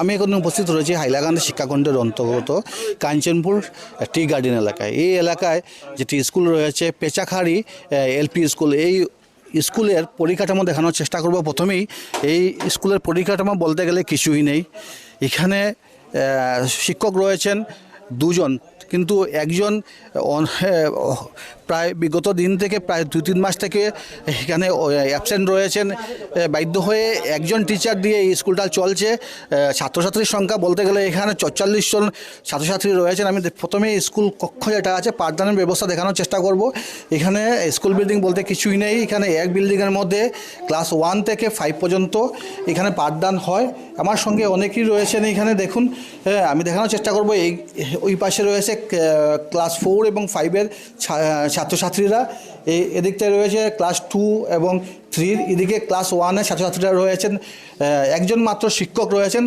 আমি এখানে উপস্থিত রয়েছি হাইলাকান্দি শিক্ষাখণ্ডের অন্তর্গত কাঞ্চনপুর টি গার্ডেন এলাকায়। এই এলাকায় যেটি স্কুল রয়েছে পেচাখাড়ি এলপি স্কুল এই স্কুলের পরিকাঠামো দেখানোর চেষ্টা করব। প্রথমেই এই স্কুলের পরিকাঠামো বলতে গেলে কিছুই নেই। এখানে শিক্ষক রয়েছেন দুজন কিন্তু একজন আহ, প্রায় বিগত দিন থেকে প্রায় দু তিন মাস থেকে এখানে অ্যাবসেন্ট রয়েছেন। বাধ্য হয়ে একজন টিচার দিয়ে এই স্কুলটা চলছে। ছাত্রছাত্রীর সংখ্যা বলতে গেলে এখানে চল্লিশ জন ছাত্রছাত্রী রয়েছেন। আমি প্রথমে স্কুল কক্ষ যেটা আছে পাঠদানের ব্যবস্থা দেখানোর চেষ্টা করব। এখানে স্কুল বিল্ডিং বলতে কিছুই নেই। এখানে এক বিল্ডিংয়ের মধ্যে ক্লাস ওয়ান থেকে ফাইভ পর্যন্ত এখানে পাঠদান হয়। আমার সঙ্গে অনেকেই রয়েছেন এখানে দেখুন। হ্যাঁ, আমি দেখানোর চেষ্টা করব। এই ওই পাশে রয়েছে ক্লাস ফোর এবং ফাইভের ছাত্রছাত্রীরা এই এদিকটায় রয়েছে ক্লাস টু এবং থ্রির এদিকে ক্লাস ওয়ানের ছাত্রছাত্রীরা রয়েছেন একজন মাত্র শিক্ষক রয়েছেন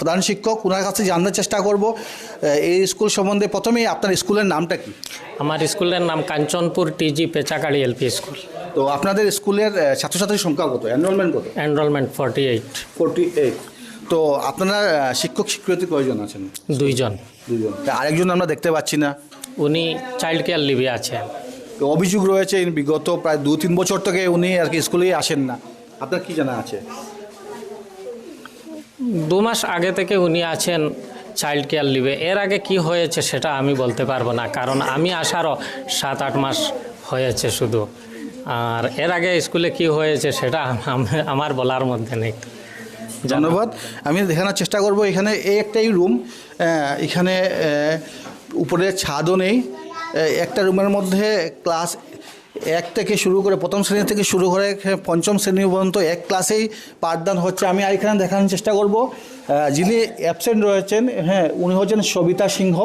প্রধান শিক্ষক। ওনার কাছে জানার চেষ্টা করব এই স্কুল সম্বন্ধে। প্রথমেই আপনার স্কুলের নামটা কি? আমার স্কুলের নাম Kanchanpur TG Pechakari LP school তো আপনাদের স্কুলের ছাত্রছাত্রীর সংখ্যা কত? এনরোলমেন্ট কত? Enrolment forty eight forty eight তো আপনারা শিক্ষক শিক্ষয়িত্রী কয়জন আছেন? দুইজন। দুইজন। আরেকজন আমরা দেখতে পাচ্ছি না। উনি চাইল্ড কেয়ার লিভে আছেন। অভিযোগ রয়েছে বিগত প্রায় দু তিন বছর থেকে উনি আর কি স্কুলেই আসেন না। আপনার কি জানা আছে? দু মাস আগে থেকে উনি আছেন চাইল্ড কেয়ার লিভে এর আগে কি হয়েছে সেটা আমি বলতে পারব না কারণ আমি আসারও সাত আট মাস হয়েছে শুধু। আর এর আগে স্কুলে কি হয়েছে সেটা আমার বলার মধ্যে নেই। ধন্যবাদ। আমি দেখানোর চেষ্টা করব, এখানে এই একটাই রুম এখানে উপরে ছাদও নেই। একটা রুমের মধ্যে ক্লাস এক থেকে শুরু করে প্রথম শ্রেণি থেকে শুরু করে পঞ্চম শ্রেণি পর্যন্ত এক ক্লাসেই পাঠদান হচ্ছে। আমি এখানে দেখানোর চেষ্টা করব। যিনি অ্যাবসেন্ট রয়েছেন হ্যাঁ উনি হচ্ছেন সবিতা সিংহ।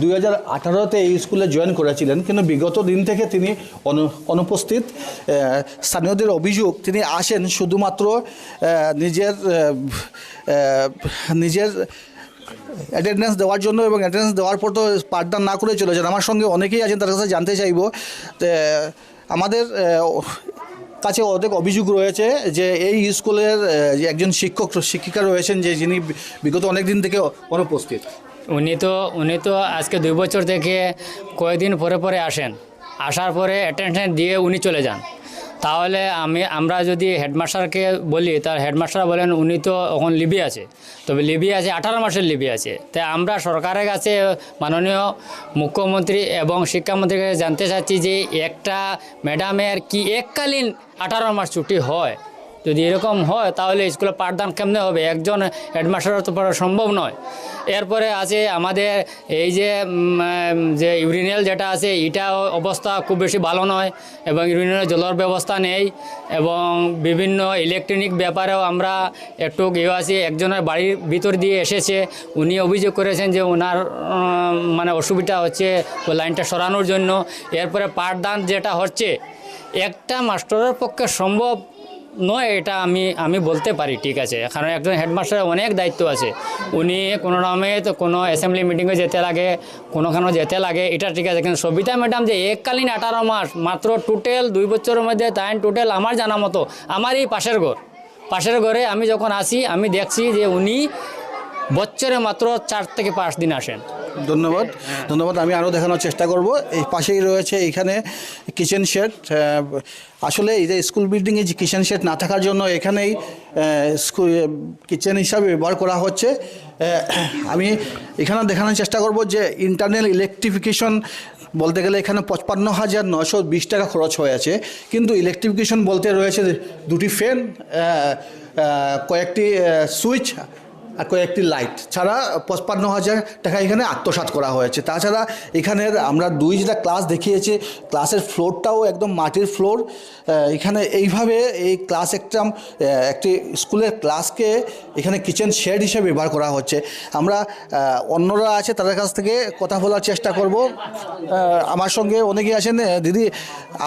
দুই হাজার আঠারোতে এই স্কুলে জয়েন করেছিলেন। কিন্তু বিগত দিন থেকে তিনি অনু- অনুপস্থিত। স্থানীয়দের অভিযোগ, তিনি আসেন শুধুমাত্র নিজের নিজের অ্যাটেন্ডেন্স দেওয়ার জন্য এবং অ্যাটেন্ডেন্স দেওয়ার পর তো পাঠদান না করে চলে যান। আমার সঙ্গে অনেকেই আছেন তার কাছে জানতে চাইব আমাদের কাছে অনেক অভিযোগ রয়েছে যে এই স্কুলের একজন শিক্ষক, শিক্ষিকা রয়েছেন, যে যিনি বিগত অনেক দিন থেকে অনুপস্থিত। উনি তো উনি তো আজকে দুই বছর থেকে কয়েকদিন পরে পরে আসেন। আসার পরে অ্যাটেনশন দিয়ে উনি চলে যান। তাহলে আমি, আমরা যদি হেডমাস্টারকে বলি, তার হেডমাস্টার বলেন, উনি তো এখন লিবি আছে। তবে লিবি আছে, আঠারো মাসের লিবি আছে। তাই আমরা সরকারের কাছে মাননীয় মুখ্যমন্ত্রী এবং শিক্ষামন্ত্রীর কাছে জানতে চাচ্ছি যে একটা ম্যাডামের কি এককালীন আঠারো মাস ছুটি হয়? যদি এরকম হয়, তাহলে স্কুলে পাঠদান কেমনে হবে? একজন হেডমাস্টার তো পড়া সম্ভব নয়। এরপরে আছে আমাদের এই যে যে ইউরিনিয়াল যেটা আছে, এটা অবস্থা খুব বেশি ভালো নয় এবং ইউরিনিয়াল জলের ব্যবস্থা নেই এবং বিভিন্ন ইলেকট্রনিক ব্যাপারেও আমরা একটু ইয়ে আছি, একজনের বাড়ির ভিতর দিয়ে এসেছে। উনি অভিযোগ করেছেন যে ওনার মানে অসুবিধা হচ্ছে লাইনটা সরানোর জন্য। এরপরে পাঠদান যেটা হচ্ছে, একটা মাস্টারের পক্ষে সম্ভব নয়, এটা আমি আমি বলতে পারি, ঠিক আছে। কারণ একজন হেডমাস্টারের অনেক দায়িত্ব আছে। উনি কোনো নামে তো কোনো অ্যাসেম্বলি মিটিংয়ে যেতে লাগে কোনোখানে যেতে লাগে, এটা ঠিক আছে। কিন্তু সবিতা ম্যাডাম যে এককালীন আঠারো মাস, মাত্র টোটাল দুই বছরের মধ্যে তাই টোটেল আমার জানা মতো আমার এই পাশের ঘর। পাশের ঘরে আমি যখন আসি, আমি দেখছি যে উনি বছরে মাত্র চার থেকে পাঁচ দিন আসেন। ধন্যবাদ। ধন্যবাদ, আমি আরও দেখানোর চেষ্টা করব। এই পাশেই রয়েছে এইখানে কিচেন শেড আসলে এই যে স্কুল বিল্ডিংয়ে যে কিচেন শেড না থাকার জন্য এখানেই স্কুল কিচেন হিসাবে ব্যবহার করা হচ্ছে। আমি এখানে দেখানোর চেষ্টা করব যে ইন্টারনাল ইলেকট্রিফিকেশন বলতে গেলে এখানে পঁচপান্ন হাজার নশো বিশ টাকা খরচ হয়ে আছে। কিন্তু ইলেকট্রিফিকেশন বলতে রয়েছে দুটি ফ্যান কয়েকটি সুইচ আর কয়েকটি লাইট ছাড়া পঁচপান্ন হাজার টাকা এখানে আত্মসাৎ করা হয়েছে। তাছাড়া এখানের আমরা দুই যেটা ক্লাস দেখিয়েছি ক্লাসের ফ্লোরটাও একদম মাটির ফ্লোর এখানে এইভাবে এই ক্লাস একটা একটি স্কুলের ক্লাসকে এখানে কিচেন শেড হিসেবে ব্যবহার করা হচ্ছে। আমরা অন্যরা আছে তাদের কাছ থেকে কথা বলার চেষ্টা করব। আমার সঙ্গে অনেকেই আছেন। দিদি,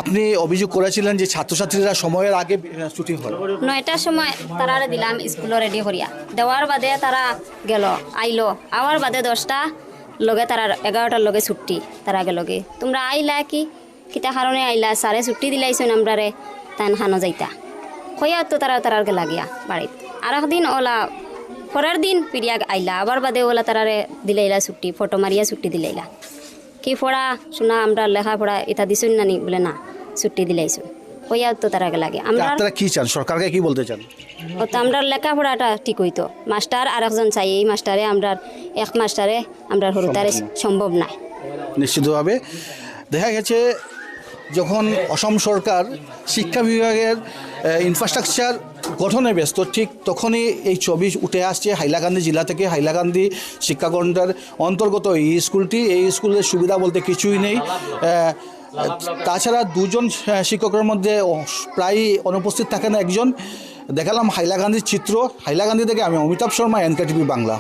আপনি অভিযোগ করেছিলেন যে ছাত্রছাত্রীরা সময়ের আগে ছুটি হয়। নয়টার সময় তারা দিলাম স্কুলে রেডি করিয়া। দেওয়ার বাদে তারা গেল, আইলো। আবার বাদে দশটা লগে তারা এগারোটার লগে ছুটি তারা গেলগে তোমরা আইলা কি? কিতা কারণে আইলা? সারে ছুটি দিলাইছেন আমরারে? তান খানো যাইতা। কইয়া তো তারা তারার গেলা গিয়া বাড়িত। আর একদিন ওলা, পরের দিন পিরিয়া আইলা। আবার বাদে ওলা তারারে দিলাইলা ছুটি ফটো মারিয়া ছুটি দিলাইলা। কি পড়া শোনা, আমরা লেখাপড়া এটা দিছুন নানি? বলে না ছুটি দিলাইছো। কইয়া তো তারা লাগে। আমরা আপনারা কি চান? সরকারকে কি বলতে চান? ও তো আমরা লেখাপড়াটা ঠিক হইতো। মাস্টার আর একজন চাই এই মাস্টারে আমরা এক মাস্টারে আমরা হরুতারে সম্ভব নাই। নিশ্চিতভাবে। দেখা গেছে যখন অসম সরকার শিক্ষা বিভাগের ইনফ্রাস্ট্রাকচার গঠনে ব্যস্ত ঠিক তখনই এই ছবি উঠে আসছে হাইলাকান্দি জেলা থেকে। হাইলাকান্দি শিক্ষাখণ্ডের অন্তর্গত এই স্কুলটি। এই স্কুলের সুবিধা বলতে কিছুই নেই। তাছাড়া দুজন শিক্ষকের মধ্যে প্রায় অনুপস্থিত থাকেন একজন। দেখালাম হাইলাকান্দির চিত্র। হাইলাকান্দি থেকে আমি অমিতাভ শর্মা, এনকেটিভি বাংলা।